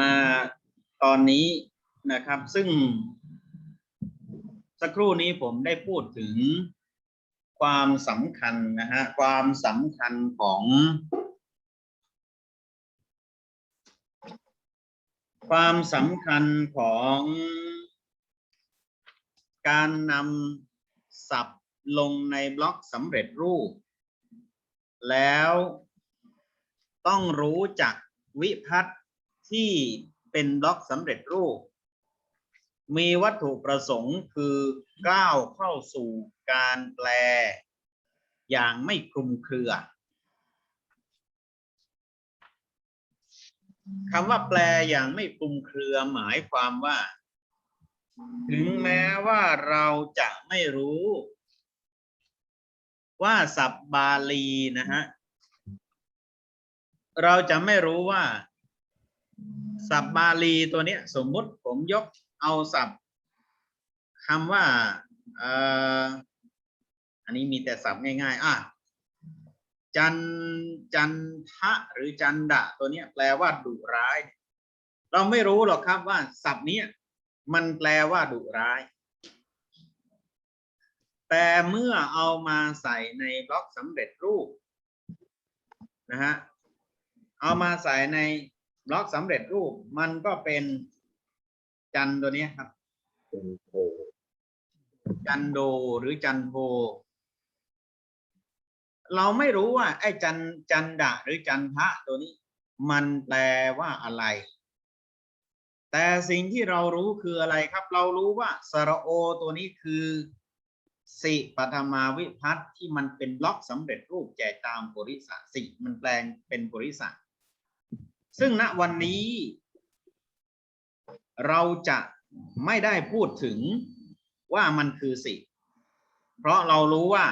มาตอนนี้นะครับ ซึ่ง สักครู่นี้ผมได้พูดถึงความสำคัญนะฮะความสำคัญของ ความสำคัญของการนำศัพท์ลงในบล็อกสำเร็จรูป แล้วต้องรู้จักวิพัฒน์ ที่เป็นบล็อกสำเร็จรูป มีวัตถุประสงค์คือก้าวเข้าสู่การแปล อย่างไม่คลุมเครือคำว่าแปลอย่างไม่คลุมเครือหมายความว่า ถึงแม้ว่าเราจะไม่รู้ ว่าศัพท์บาลีนะฮะเราจะไม่รู้ว่า ศัพท์บาลีตัวเนี้ย สมมุติผมยกเอาศัพท์คำว่าเอ่ออันนี้มีแต่ศัพท์ง่ายๆ อะจันจันทะหรือจันดะ ตัวเนี้ยแปลว่าดุร้าย เราไม่รู้หรอกครับว่าศัพท์นี้มันแปลว่าดุร้าย แต่เมื่อเอามาใส่ในบล็อกสำเร็จรูปนะฮะเอามาใส่ใน บล็อกสำเร็จรูปมันก็เป็นจันตัวนี้ครับ จันโดหรือจันโทเราไม่รู้ว่า ไอ้จันจันดะหรือจันทะตัวนี้ มันแปลว่าอะไร แต่สิ่งที่เรารู้คืออะไรครับ เรารู้ว่าสระโอตัวนี้คือสิปฐมาวิพัฒน์ที่มันเป็นบล็อกสำเร็จรูปแจกตามบริษัทสิมันแปลงเป็นบริษัท ซึ่งณวันนี้ เราจะไม่ได้พูดถึงว่ามันคือสิ เพราะเรารู้ว่า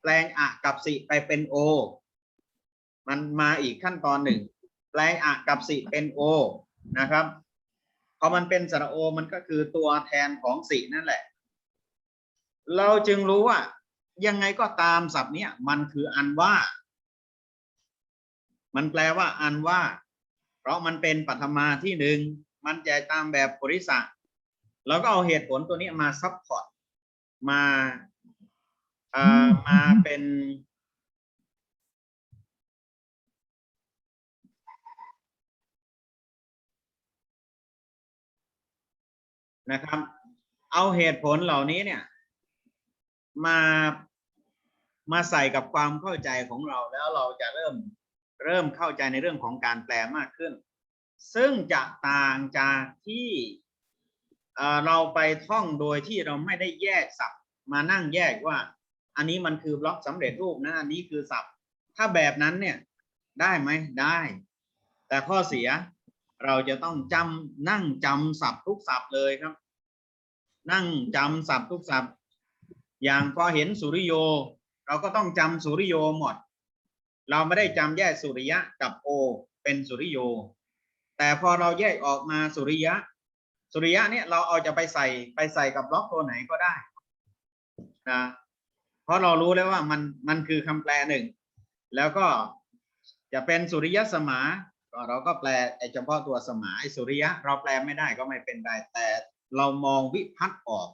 แปลงอะกับสิไปเป็นโอ มันมาอีกขั้นตอนหนึ่ง แปลงอะกับสิเป็นโอนะครับพอมันเป็นสระโอมันก็คือตัวแทนของสินั่นแหละ เราจึงรู้ว่า ยังไงก็ตามศัพท์เนี้ยมันคืออันว่า มันแปลว่าอันว่า ราะมันเป็นปัทมาที่หนึ่งมันแจกตามแบบบริษัทเราก็เอาเหตุผลตัวนี้มาซับพอร์ตมาเอ่อมาเป็นนะครับ เอาเหตุผลเหล่านี้เนี่ย มามาใส่กับความเข้าใจของเราแล้วเราจะเริ่ม เริ่มเข้าใจในเรื่องของการแปลมากขึ้น ซึ่งจะต่างจากที่เราไปท่องโดยที่เราไม่ได้แยกศัพท์ มานั่งแยกว่า อันนี้มันคือบล็อกสำเร็จรูปนะอันนี้คือศัพท์ ถ้าแบบนั้นเนี่ยได้ไหมได้ แต่ข้อเสียเราจะต้องจำนั่งจำศัพท์ทุกศัพท์เลยครับ นั่งจำศัพท์ทุกศัพท์ อย่างพอเห็นสุริโย เราก็ต้องจำสุริโยหมด เราไม่ได้จำแยกสุริยะกับโอ เป็นสุริโย แต่พอเราแยกออกมาสุริยะ สุริยะเนี่ยเราเอาจะไปใส่ไปใส่กับบล็อกตัวไหนก็ได้นะเพราะเรารู้แล้วว่ามันมันคือคำแปลหนึ่ง แล้วก็จะเป็นสุริยะสมาก็เราก็แปลไอ้เฉพาะตัวสมาไอ้สุริยะ เราแปลไม่ได้ก็ไม่เป็นไรแต่เรามองวิพัฒน์ออก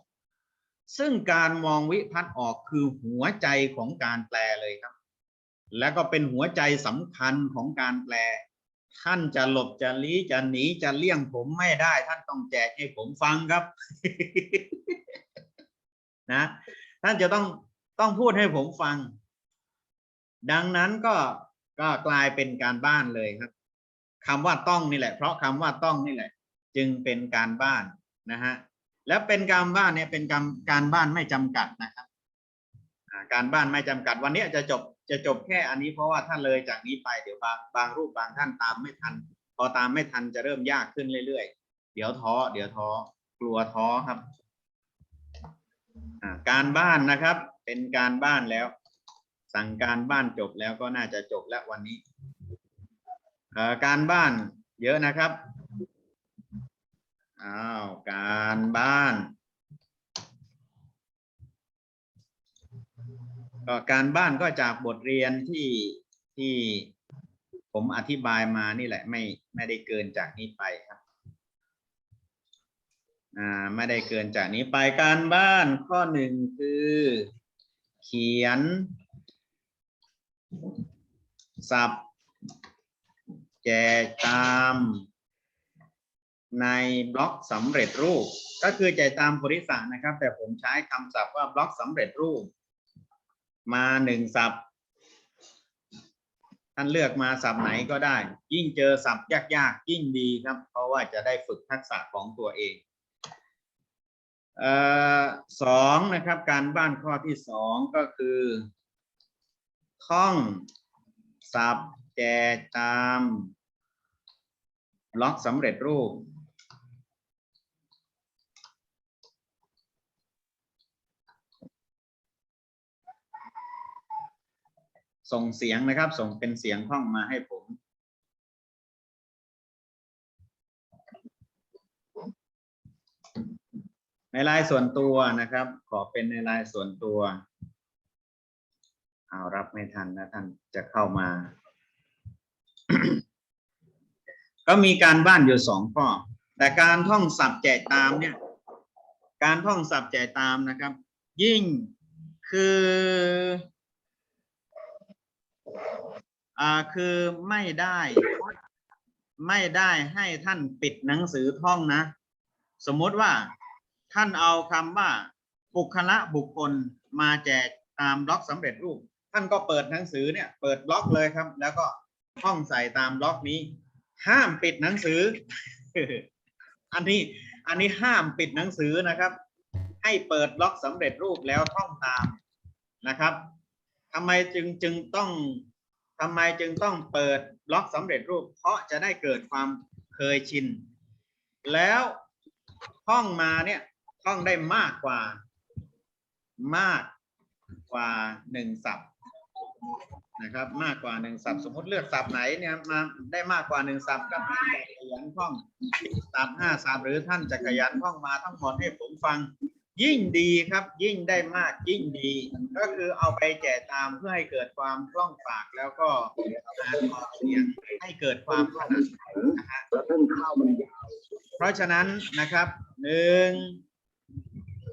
ซึ่งการมองวิพัฒน์ออกคือหัวใจของการแปลเลยครับ และก็เป็นหัวใจสำคัญของการแปล ท่านจะหลบจะลี้จะหนีจะเลี่ยงผมไม่ได้ ท่านต้องแจกให้ผมฟังครับ นะ ท่านจะต้องต้องพูดให้ผมฟัง ดังนั้นก็ก็กลายเป็นการบ้านเลยครับคำว่าต้องนี่แหละ เพราะคำว่าต้องนี่แหละ จึงเป็นการบ้านนะฮะแล้วเป็นการบ้านเนี่ยเป็นการการบ้านไม่จำกัดนะครับการบ้านไม่จำกัดวันนี้จะจบ จะจบแค่อันนี้เพราะว่าถ้าเลยจากนี้ไปเดี๋ยวบางบางรูปบางท่านตามไม่ทัน พอตามไม่ทันจะเริ่มยากขึ้นเรื่อยๆ เดี๋ยวท้อ เดี๋ยวท้อกลัวท้อครับการบ้านนะครับ เป็นการบ้านแล้ว สั่งการบ้านจบแล้วก็น่าจะจบแล้ววันนี้การบ้านเยอะนะครับอ้าวการบ้าน ก็การบ้านก็จากบทเรียนที่ที่ผมอธิบายมานี่แหละ ไม่ไม่ได้เกินจากนี้ไปครับอ่าไม่ได้เกินจากนี้ไปการบ้านข้อหนึ่งคือ เขียนสับแจกตามในบล็อกสำเร็จรูป ก็คือแจกตามโพธิสัตว์นะครับ แต่ผมใช้คำศัพท์ว่าบล็อกสำเร็จรูป มาหนึ่งศัพท์ ท่านเลือกมาศัพท์ไหนก็ได้ ยิ่งเจอศัพท์ยากๆยิ่งดีครับ เพราะว่าจะได้ฝึกทักษะของตัวเองเออสองนะครับ การบ้านข้อที่สองก็คือท่องศัพท์แจกตาม ล็อกสำเร็จรูป ส่งเสียงนะครับ ส่งเป็นเสียงห้องมาให้ผมในไลน์ส่วนตัวนะครับ ขอเป็นในไลน์ส่วนตัว เอารับไม่ทันนะท่านจะเข้ามา ก็มีการบ้านอยู่สองข้อ แต่การท่องศัพท์แจกตามเนี่ย การท่องศัพท์แจกตามนะครับ ยิ่งคือ อ่าคือไม่ได้ ไม่ได้ให้ท่านปิดหนังสือท่องนะ สมมติว่าท่านเอาคำว่าบุคละบุคคลมาแจกตามบล็อกสำเร็จรูป ท่านก็เปิดหนังสือเนี่ย เปิดบล็อกเลยครับ แล้วก็ท่องใส่ตามบล็อกนี้ ห้ามปิดหนังสือ อันนี้อันนี้ห้ามปิดหนังสือนะครับ ให้เปิดบล็อกสำเร็จรูปแล้วท่องตามนะครับทำไมจึงจึงต้อง ทำไมจึงต้องเปิดบล็อกสำเร็จรูป เพราะจะได้เกิดความเคยชิน แล้วท่องมาเนี่ยท่องได้มากกว่า มากกว่าหนึ่งศัพท์นะครับ มากกว่าหนึ่งศัพท์สมมติเลือกศัพท์ไหนเนี่ยมาได้มากกว่าหนึ่งศัพท์ก็ท่านจะขยันท่องศัพท์ห้าศัพท์หรือท่านจะขยันท่องมาทั้งหมดให้ผมฟัง ยิ่งดีครับยิ่งได้มากยิ่งดี ก็คือเอาไปแจกตามเพื่อให้เกิดความคล่องปากแล้วก็อ่านออกเสียงให้เกิดความถนัดนะฮะเพราะฉะนั้นนะครับหนึ่ง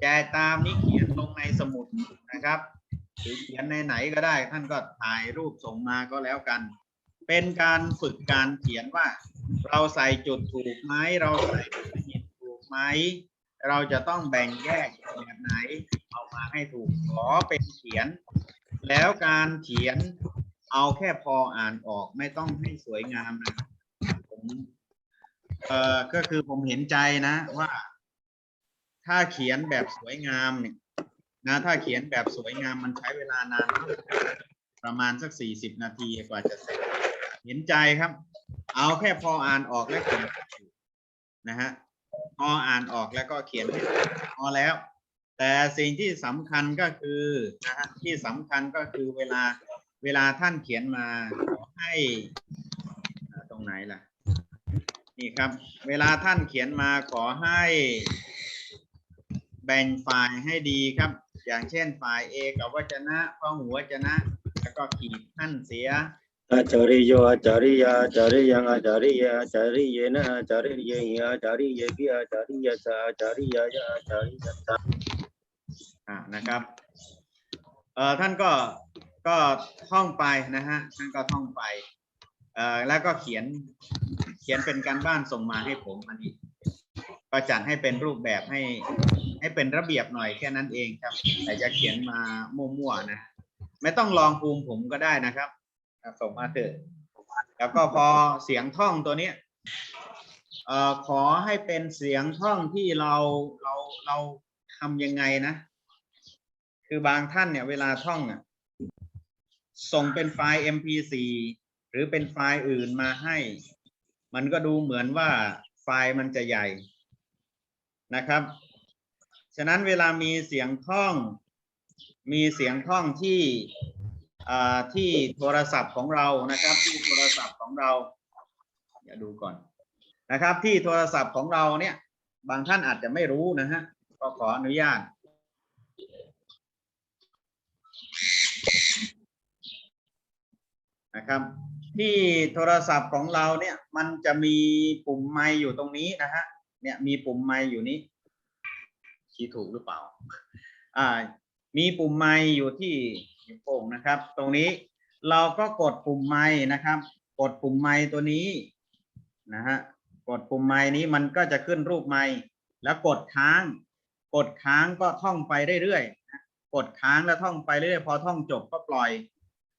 แจกตามนี้เขียนลงในสมุดนะครับหรือเขียนในไหนก็ได้ ท่านก็ถ่ายรูปส่งมาก็แล้วกัน เป็นการฝึกการเขียนว่า เราใส่จุดถูกไหมเราใส่จุดผิดถูกไหม เราจะต้องแบ่งแยกแบบไหนเอามาให้ถูกขอเป็นเขียน แล้วการเขียนเอาแค่พออ่านออกไม่ต้องให้สวยงามนะครับผมเอ่อก็คือผมเห็นใจนะว่า ถ้าเขียนแบบสวยงามเนี่ยนะถ้าเขียนแบบสวยงามมันใช้เวลานานมากประมาณสักสี่สิบนาทีกว่าจะเสร็จ เห็นใจครับ เอาแค่พออ่านออกและเขียนนะฮะ พออ่านออกแล้วก็เขียนให้ถูกพอแล้ว แต่สิ่งที่สำคัญก็คือนะฮะที่สำคัญก็คือเวลาเวลาท่านเขียนมาขอให้ตรงไหนล่ะ นี่ครับ เวลาท่านเขียนมาขอให้แบ่งฝ่ายให้ดีครับ อย่างเช่นฝ่าย A กับวจนะพหุวจนะ แล้วก็ขีดท่านเสีย อาจาริโยอาจาริยาอาจาริยังอาจาริยาอาจาริเยนะอาจาริเยหิอาจาริเยกิอาจาริยาสาอาจาริยายะอาจาริยาสาอ่านะครับเอ่อท่านก็ก็ท่องไปนะฮะท่านก็ท่องไปเอ่อแล้วก็เขียนเขียนเป็นการบ้านส่งมาให้ผมอันนี้ก็จัดให้เป็นรูปแบบให้ให้เป็นระเบียบหน่อยแค่นั้นเองครับ แต่จะเขียนมามั่วๆนะ ไม่ต้องลองภูมิผมก็ได้นะครับ ครับส่งมาเถอะแล้วก็พอเสียงท่องตัวเนี้ยเอ่อขอให้เป็นเสียงท่องที่เราเราเราทำยังไงนะ คือบางท่านเนี่ยเวลาท่องอะส่งเป็นไฟล์ MP4 หรือเป็นไฟล์อื่นมาให้ มันก็ดูเหมือนว่าไฟล์มันจะใหญ่นะครับ ฉะนั้นเวลามีเสียงท่อง มีเสียงท่องที่อ่า ที่โทรศัพท์ของเรานะครับ ที่โทรศัพท์ของเราอย่าดูก่อนนะครับ ที่โทรศัพท์ของเราเนี่ย บางท่านอาจจะไม่รู้นะฮะก็ขออนุญาตนะครับ ที่โทรศัพท์ของเราเนี่ย มันจะมีปุ่มไมค์อยู่ตรงนี้นะฮะเนี่ยมีปุ่มไมค์อยู่นี้ชี้ถูกหรือเปล่า อ่า มีปุ่มไมค์อยู่ที่ นิ้วโป้งนะครับ ตรงนี้เราก็กดปุ่มไมค์นะครับ กดปุ่มไมค์ตัวนี้นะฮะกดปุ่มไมค์นี้มันก็จะขึ้นรูปไมค์แล้วกดค้าง กดค้างก็ท่องไปเรื่อยๆกดค้างแล้วท่องไปเรื่อยๆพอท่องจบก็ปล่อย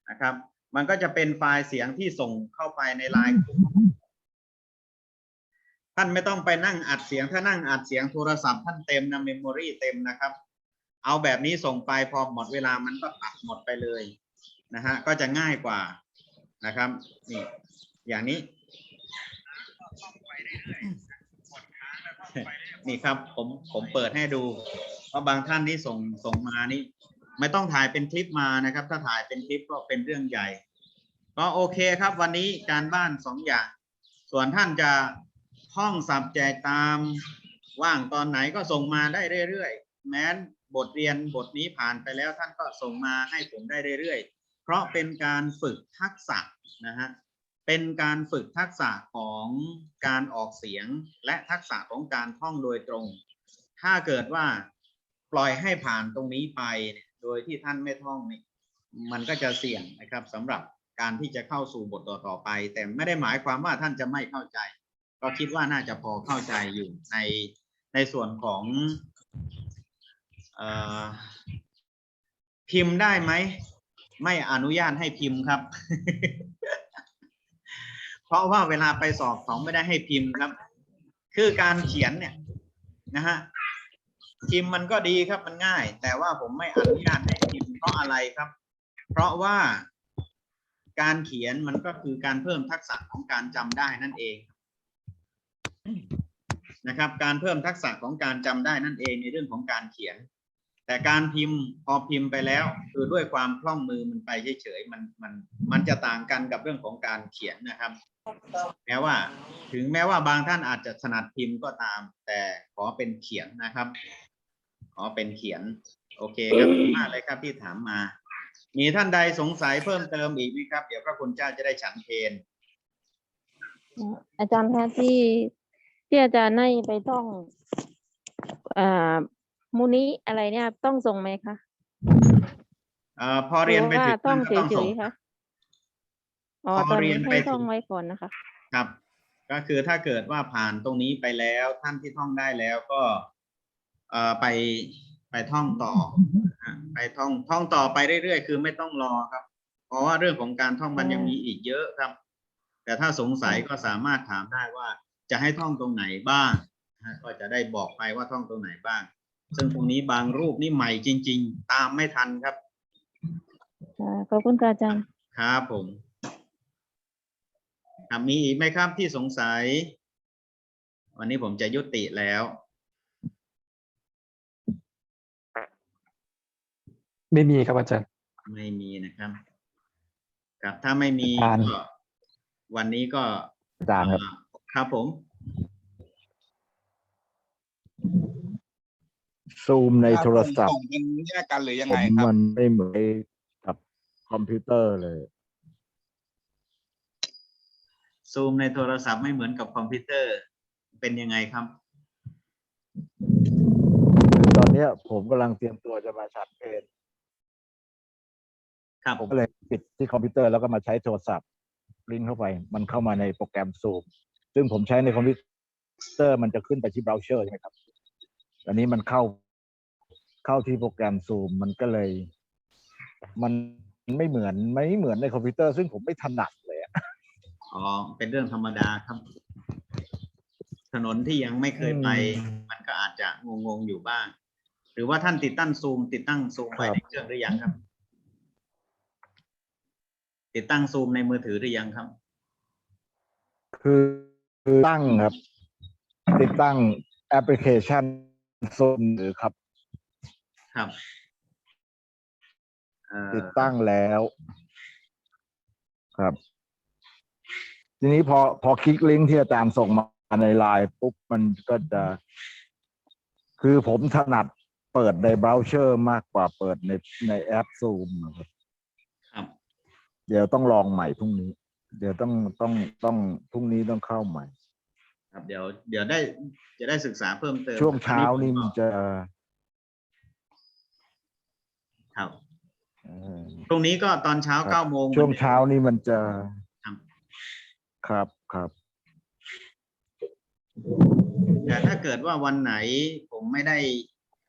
นะครับ มันก็จะเป็นไฟล์เสียงที่ส่งเข้าไปในไลน์กลุ่มท่านไม่ต้องไปนั่งอัดเสียงถ้านั่งอัดเสียงโทรศัพท์ท่านเต็มนะเมมโมรีเต็มนะครับ เอาแบบนี้ส่งไปพอหมดเวลามันก็ตัดหมดไปเลยนะฮะก็จะง่ายกว่านะครับนี่อย่างนี้ นี่ครับผมผมเปิดให้ดูเพราะบางท่านที่ส่งส่งมานี่ไม่ต้องถ่ายเป็นคลิปมานะครับ ถ้าถ่ายเป็นคลิปก็เป็นเรื่องใหญ่ ก็โอเคครับวันนี้การบ้านสองอย่าง ส่วนท่านจะท่องสับแจกตามว่างตอนไหนก็ส่งมาได้เรื่อยๆ แม้ บทเรียนบทนี้ผ่านไปแล้วท่านก็ส่งมาให้ผมได้เรื่อยๆ เพราะเป็นการฝึกทักษะนะฮะ เป็นการฝึกทักษะของการออกเสียงและทักษะของการท่องโดยตรง ถ้าเกิดว่าปล่อยให้ผ่านตรงนี้ไปโดยที่ท่านไม่ท่องนี่มันก็จะเสี่ยงนะครับสำหรับการที่จะเข้าสู่บทต่อๆไป แต่ไม่ได้หมายความว่าท่านจะไม่เข้าใจ ก็คิดว่าน่าจะพอเข้าใจอยู่ในในส่วนของ พิมพ์ได้ไหม ไม่อนุญาตให้พิมพ์ครับ เพราะว่าเวลาไปสอบเขาไม่ได้ให้พิมพ์ครับ คือการเขียนเนี่ยนะฮะพิมพ์มันก็ดีครับมันง่าย แต่ว่าผมไม่อนุญาตให้พิมพ์เพราะอะไรครับ เพราะว่าการเขียนมันก็คือการเพิ่มทักษะของการจำได้นั่นเองนะครับ การเพิ่มทักษะของการจำได้นั่นเองในเรื่องของการเขียน แต่การพิมพ์พอพิมพ์ไปแล้ว คือด้วยความคล่องมือมันไปเฉยๆมันมันมันจะต่างกันกับเรื่องของการเขียนนะครับแม้ว่า ถึงแม้ว่าบางท่านอาจจะถนัดพิมพ์ก็ตาม แต่ขอเป็นเขียนนะครับ ขอเป็นเขียน โอเคครับมากเลยครับที่ถามมา มีท่านใดสงสัยเพิ่มเติมอีกไหมครับ เดี๋ยวพระคุณเจ้าจะได้ฉันเพลอาจารย์คะที่ที่อาจารย์ให้ไปท่องอ่า มูนิอะไรเนี่ยต้องส่งไหมคะเอ่อพอเรียนไปหอถึว่างต้องก็ต้องเฉส่ง ยๆคะอ๋อพอตอนเรีนี้ยนไปให้ถึง ท่องไว้ก่อนนะคะ ครับ ก็คือถ้าเกิดว่าผ่านตรงนี้ไปแล้วท่านที่ท่องได้แล้วก็เอ่อไปไปท่องต่อนะฮะไปท่องท่องต่อไปเรื่อยๆ คือไม่ต้องรอครับ เพราะว่าเรื่องของการท่องมันอืมยังมีอีกเยอะครับ แต่ถ้าสงสัยก็สามารถถามได้ว่าจะให้ท่องตรงไหนบ้างนะฮะก็จะได้บอกไปว่าท่องตรงไหนบ้าง ซึ่งตรงนี้บางรูปนี่ใหม่จริง ๆ ตามไม่ทันครับอ่าขอบคุณค่ะอาจารย์ครับผมครับมีอีกไหมครับที่สงสัย วันนี้ผมจะยุติแล้ว ไม่มีครับอาจารย์ ไม่มีนะครับ ครับถ้าไม่มีอาจารย์ ก็วันนี้ก็อาจารย์ครับอ่าครับผม ซูมในโทรศัพส่ท์งเป็นแยกกันหรือยังผไงมครับ มันไม่เหมือนกับคอมพิวเตอร์เลย ซูมในโทรศัพท์ไม่เหมือนกับคอมพิวเตอร์ เป็นยังไงครับคือตอนเนี้ยผมกำลังเตรียมตัวจะมาชัดเพนครับผมก็เลยปิดที่คอมพิวเตอร์แล้วก็มาใช้โทรศัพท์ลิงก์เข้าไป มันเข้ามาในโปรแกรมซูมซึ่งผมใช้ในคอมพิวเตอร์มันจะขึ้นไปที่เบราว์เซอร์ใช่ไหมครับอันนี้มันเข้า เข้าที่โปรแกรมซูมมันก็เลย มันไม่เหมือนไม่เหมือนในคอมพิวเตอร์ซึ่งผมไม่ถนัดเลยอะอ๋อเป็นเรื่องธรรมดาครับ ถนนที่ยังไม่เคยไปอืมมันก็อาจจะงงๆอยู่บ้าง หรือว่าท่านติดตั้งซูม ติดตั้งซูมไว้ครับในเครื่องหรือยังครับ ติดตั้งซูมในมือถือหรือยังครับ คือคือตั้งครับ ติดตั้งแอปพลิเคชันซูมหรือครับ ครับเอ่อติดตั้งแล้ว ครับ ทีนี้พอพอคลิกลิงก์ที่อาจารย์ส่งมาในไลน์ปุ๊บมันก็จะ คือผมถนัดเปิดในเบราว์เซอร์มากกว่าเปิดในในแอปซูมนะครับ ครับ เดี๋ยวต้องลองใหม่พรุ่งนี้ เดี๋ยวต้องต้องต้องพรุ่งนี้ต้องเข้าใหม่ ครับ เดี๋ยว เดี๋ยวได้ จะได้ศึกษาเพิ่มเติมช่วงเช้านี่มันจะ ครับเอ่อตรงนี้ก็ตอนเช้าครับเก้าโมงช่วงเช้านี่มันจะครับครับครับแต่ถ้าเกิดว่าวันไหนผมไม่ได้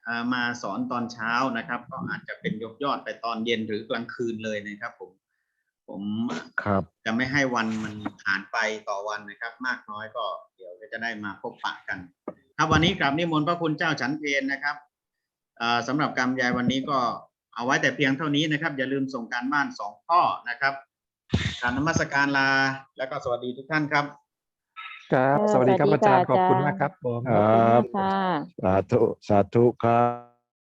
อ่ามาสอนตอนเช้านะครับ ก็อาจจะเป็นยกยอดไปตอนเย็นหรือกลางคืนเลยนะครับ ผม ผมครับจะไม่ให้วันมันผ่านไปต่อวันนะครับ มากน้อยก็ เดี๋ยวก็จะได้มาพบปะกัน ครับวันนี้กราบนิมนต์พระคุณเจ้าฉันเพลนะครับอ่าสำหรับกรรมยายวันนี้ก็ เอาไว้แต่เพียงเท่านี้นะครับ อย่าลืมส่งการบ้านสองข้อนะครับการนมัสการลาแล้วก็สวัสดีทุกท่านครับ ครับเออสวัสดีครับสวัอาสดีจารย์ค่ะขอบคุณอาจารย์มากครับผม ครับ ค่ะ สาธุ สาธุครับ